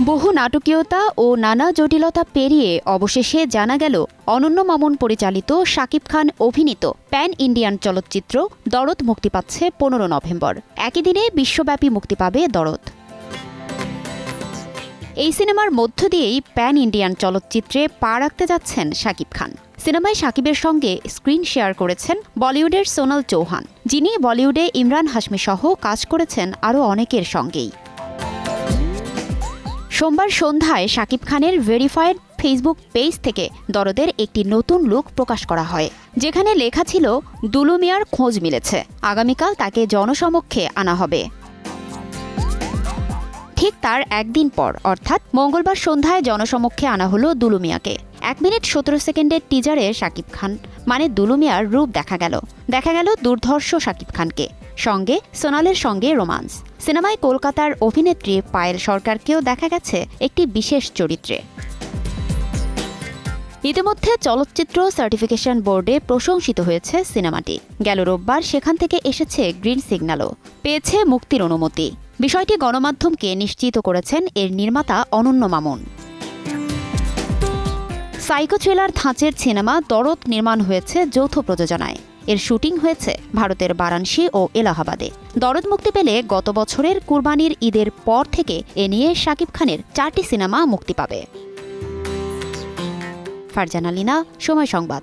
বহু নাটকীয়তা ও নানা জটিলতা পেরিয়ে অবশেষে জানা গেল অনন্য মামুন পরিচালিত শাকিব খান অভিনীত প্যান ইন্ডিয়ান চলচ্চিত্র দরদ মুক্তি পাচ্ছে পনেরো নভেম্বর। একই দিনে বিশ্বব্যাপী মুক্তি পাবে দরদ। এই সিনেমার মধ্য দিয়েই প্যান ইন্ডিয়ান চলচ্চিত্রে পা রাখতে যাচ্ছেন শাকিব খান। সিনেমায় শাকিবের সঙ্গে স্ক্রিন শেয়ার করেছেন বলিউডের সোনাল চৌহান, যিনি বলিউডে ইমরান হাসমি সহ কাজ করেছেন আরও অনেকের সঙ্গেই। সোমবার সন্ধ্যায় শাকিব খানের ভেরিফাইড ফেসবুক পেজ থেকে দরদের একটি নতুন লুক প্রকাশ করা হয়, যেখানে লেখা ছিল, দুলু মিয়ার খোঁজ মিলেছে, আগামীকাল তাকে জনসমক্ষে আনা হবে। ঠিক তার একদিন পর, অর্থাৎ মঙ্গলবার সন্ধ্যায় জনসমক্ষে আনা হলো দুলু মিয়াকে। এক মিনিট সতেরো সেকেন্ডের টিজারে শাকিব খান মানে দুলু মিয়ার রূপ দেখা গেল। দেখা গেল দুর্ধর্ষ শাকিব খানকে, সঙ্গে সোনালের সঙ্গে রোমান্স। সিনেমায় কলকাতার অভিনেত্রী পায়েল সরকারকেও দেখা গেছে একটি বিশেষ চরিত্রে। ইতিমধ্যে চলচ্চিত্র সার্টিফিকেশন বোর্ডে প্রশংসিত হয়েছে সিনেমাটি। গেল রোববার সেখান থেকে এসেছে গ্রিন সিগন্যালও। পেয়েছে মুক্তির অনুমতি। বিষয়টি গণমাধ্যমকে নিশ্চিত করেছেন এর নির্মাতা অনন্য মামুন। সাইকো থ্রিলার ধাঁচের সিনেমা দরদ নির্মাণ হয়েছে যৌথ প্রযোজনায়। এর শুটিং হয়েছে ভারতের বারাণসী ও এলাহাবাদে। দরদ মুক্তি পেলে গত বছরের কুরবানির ঈদের পর থেকে এ নিয়ে শাকিব খানের চারটি সিনেমা মুক্তি পাবে। ফারজানা লীনা, সময় সংবাদ।